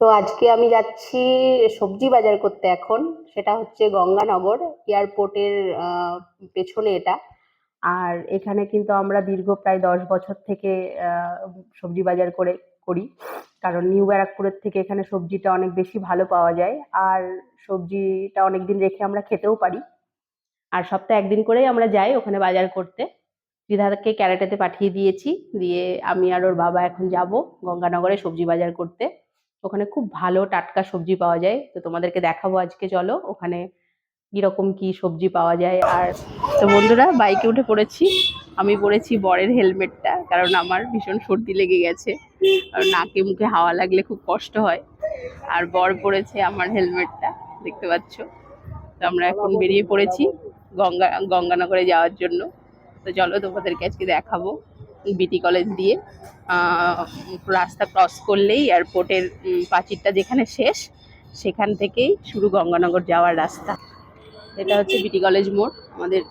তো আজকে আমি যাচ্ছি সবজি বাজার করতে এখন। সেটা হচ্ছে গঙ্গানগর এয়ারপোর্টের পেছনে এটা। আর এখানে কিন্তু আমরা দীর্ঘ প্রায় দশ বছর থেকে সবজি বাজার করে, করি। কারণ নিউ ব্যারাকপুরের থেকে এখানে সবজিটা অনেক বেশি ভালো পাওয়া যায়। আর সবজিটা অনেকদিন রেখে আমরা খেতেও পারি। আর সপ্তাহে একদিন করেই আমরা যাই ওখানে বাজার করতে। দিদাকে ক্যারেটেতে পাঠিয়ে দিয়েছি। দিয়ে আমি আর ওর বাবা এখন যাব গঙ্গানগরে সবজি বাজার করতে। ওখানে খুব ভালো টাটকা সবজি পাওয়া যায়। তো তোমাদেরকে দেখাবো আজকে চলো ওখানে কীরকম কি সবজি পাওয়া যায়। আর তো বন্ধুরা বাইকে উঠে পড়েছি। আমি পরেছি বরের হেলমেটটা কারণ আমার ভীষণ সর্দি লেগে গেছে। আর নাকে মুখে হাওয়া লাগলে খুব কষ্ট হয়। আর বর পড়েছে আমার হেলমেটটা দেখতে পাচ্ছ? তো আমরা এখন বেরিয়ে পড়েছি গঙ্গা গঙ্গানগরে যাওয়ার জন্য। তো চলো তোমাদেরকে আজকে দেখাবো। বিটি কলেজ দিয়ে রাস্তা ক্রস করলেই এয়ারপোর্টের প্রাচীরটা যেখানে শেষ, সেখান থেকেই শুরু গঙ্গানগর যাওয়ার রাস্তা। এটা হচ্ছে বিটি কলেজ মোড়, আমাদের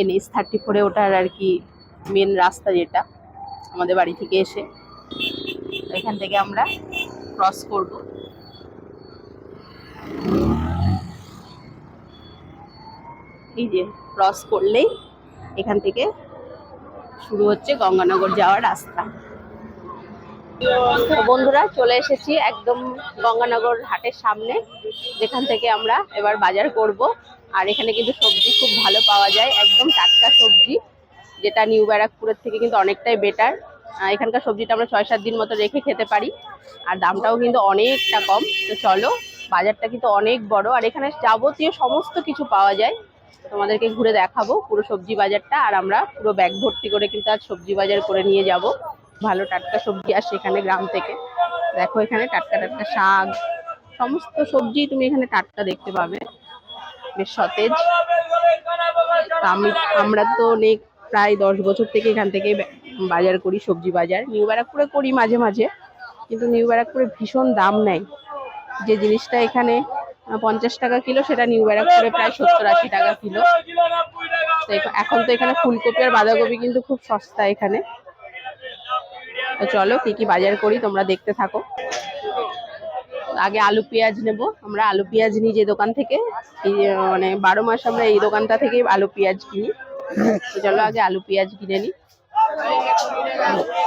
এন এনএস থার্টি ফোরে ওটার আর কি মেন রাস্তা যেটা, আমাদের বাড়ি থেকে এসে। এখান থেকে আমরা ক্রস করব। এই যে ক্রস করলেই এখান থেকে শুরু হচ্ছে গঙ্গানগর যাওয়ার রাস্তা। বন্ধুরা, চলে এসেছি একদম গঙ্গানগর হাটের সামনে, যেখান থেকে আমরা এবার বাজার করব। আর এখানে কিন্তু সবজি খুব ভালো পাওয়া যায়, একদম টাটকা সবজি, যেটা নিউ ব্যারাকপুরের থেকে কিন্তু অনেকটাই বেটার। এখানকার সবজিটা আমরা ছয় সাত দিন মতো রেখে খেতে পারি, আর দামটাও কিন্তু অনেকটা কম। তো চলো, বাজারটা কিন্তু অনেক বড়, আর এখানে যাবতীয় সমস্ত কিছু পাওয়া যায়। তোমাদেরকে ঘুরে দেখাবো পুরো সবজি বাজারটা, আর আমরা পুরো ব্যাগ ভর্তি করে কিন্তু আজ সবজি বাজার করে নিয়ে যাব। ভালো টাটকা সবজি আসে এখানে গ্রাম থেকে। দেখো এখানে টাটকা টাটকা শাক, সমস্ত সবজি তুমি এখানে টাটকা দেখতে পাবে। বেশ সতেজ। আমি, আমরা তো অনেক, প্রায় দশ বছর থেকে এখান থেকে বাজার করি সবজি বাজার। নিউ ব্যারাকপুরে করি মাঝে মাঝে, কিন্তু নিউ ব্যারাকপুরে ভীষণ দাম নেয়। যে জিনিসটা এখানে পঞ্চাশ টাকা কিলো, সেটা নিউ ব্যারাকপুরে প্রায় সত্তর আশি টাকা কিলো। তো এখন তো এখানে ফুলকপি আর বাঁধাকপি কিন্তু খুব সস্তা এখানে। তো চলো, কি কি বাজার করি, তোমরা দেখতে থাকো। আগে আলু পেঁয়াজ নেব। আমরা আলু পেঁয়াজ নিই যে দোকান থেকে। মানে বারো মাস আমরা এই দোকানটা থেকে আলু পেঁয়াজ কিনি। তো চলো, আগে আলু পেঁয়াজ কিনে নিই।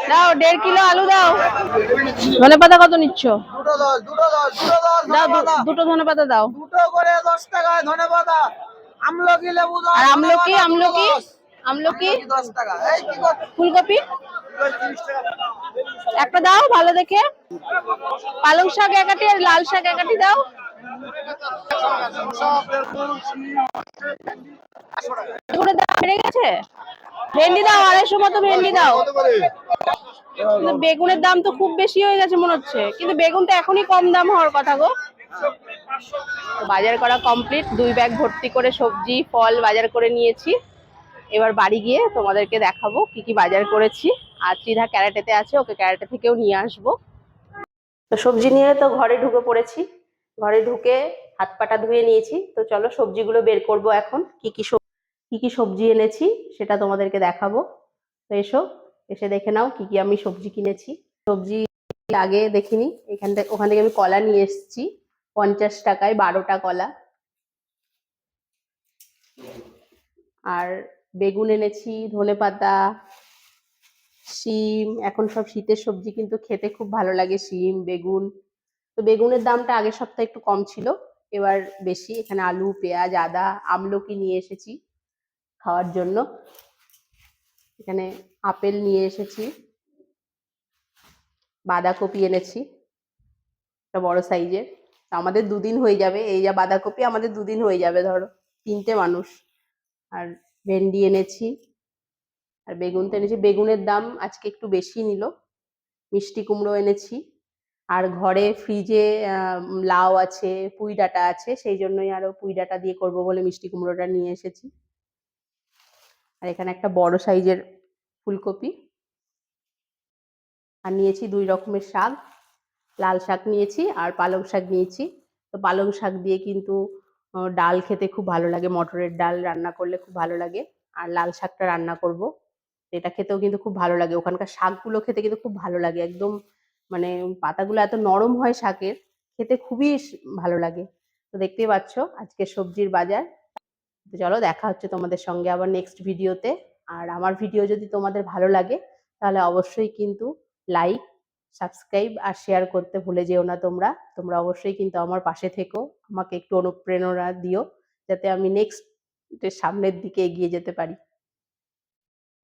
দাও, দেড় কিলো আলু দাও। ধনে পাতা কত নিচ্ছ? দশ দুটো দশ দুটো দশ দাও। দুটো ধনে দাও। দুটো করে দশ টাকায় ধনে পাতা। আমলকি লেবু দশ আর আমলকি আমলকি? আমলকি? দশ টাকা। এই কি ফুলকপি? একটা দাও ভালো দেখে। পালং শাক একাটি আর লাল শাক একাটি দাও। দাম বেড়ে গেছে? ভেন্ডি দাও আড়াইশো মতো ভেন্ডি দাও। কিন্তু বেগুনের দাম তো খুব বেশি হয়ে গেছে মনে হচ্ছে। কিন্তু বেগুন তো এখনই কম দাম হওয়ার কথা গো। বাজার করা কমপ্লিট দুই ব্যাগ ভর্তি করে সবজি, ফল বাজার করে নিয়েছি। এবার বাড়ি গিয়ে তোমাদেরকে দেখাবো কি কি বাজার করেছি। আর ত্রিধা ক্যারাটেতে আছে, ওকে ক্যারাটে থেকেও নিয়ে আসব। তো সবজি নিয়ে তো ঘরে ঢুকে পড়েছি। ঘরে ঢুকে হাত পাটা ধুয়ে নিয়েছি। তো চলো সবজিগুলো বের করব এখন। কি কি কি কি সবজি এনেছি সেটা তোমাদেরকে দেখাবো। তো এসো। এসে দেখে নাও কি কি আমি সবজি কিনেছি। সবজি আগে দেখিনি। এখান থেকে, ওখান থেকে আমি কলা নিয়ে এসেছি। পঞ্চাশ টাকায় বারোটা কলা। আর বেগুন এনেছি ধনে পাতা শিম। এখন সব শীতের সবজি কিন্তু খেতে খুব ভালো লাগে, শিম, বেগুন। তো বেগুনের দামটা আগের সপ্তাহে একটু কম ছিল। এবার বেশি। এখানে আলু, পেঁয়াজ, আদা, আমলকি নিয়ে এসেছি খাওয়ার জন্য। এখানে আপেল নিয়ে এসেছি। বাঁধাকপি এনেছি। একটা বড় সাইজের। আমাদের দুদিন হয়ে যাবে। এই যা বাঁধাকপি আমাদের দুদিন হয়ে যাবে, ধরো। তিনটে মানুষ। আর ভেন্ডি এনেছি। আর বেগুন তো এনেছি। বেগুনের দাম আজকে একটু বেশি নিল। মিষ্টি কুমড়ো এনেছি। আর ঘরে ফ্রিজে লাউ আছে, পুঁই ডাঁটা আছে, সেই জন্যই আরও পুঁই ডাঁটা দিয়ে করব বলে মিষ্টি কুমড়োটা নিয়ে এসেছি। আর এখানে একটা বড় সাইজের ফুলকপি। আর নিয়েছি দুই রকমের শাক। লাল শাক নিয়েছি আর পালং শাক নিয়েছি। তো পালং শাক দিয়ে কিন্তু ডাল খেতে খুব ভালো লাগে। মটরের ডাল রান্না করলে খুব ভালো লাগে। আর লাল শাকটা রান্না করব। এটা খেতেও কিন্তু খুব ভালো লাগে। ওখানকার শাকগুলো খেতে কিন্তু খুব ভালো লাগে। একদম মানে পাতাগুলো এত নরম হয় শাকের, খেতে খুবই ভালো লাগে। তো দেখতেই পাচ্ছ আজকে সবজির বাজার। তো চলো দেখা হচ্ছে তোমাদের সঙ্গে আবার নেক্সট ভিডিওতে আর আমার ভিডিও যদি তোমাদের ভালো লাগে, তাহলে অবশ্যই কিন্তু লাইক সাবস্ক্রাইব আর শেয়ার করতে ভুলে যেও না তোমরা। তোমরা অবশ্যই কিন্তু আমার পাশে থেকো, আমাকে একটু অনুপ্রেরণা দিও, যাতে আমি নেক্সট সামনের দিকে এগিয়ে যেতে পারি।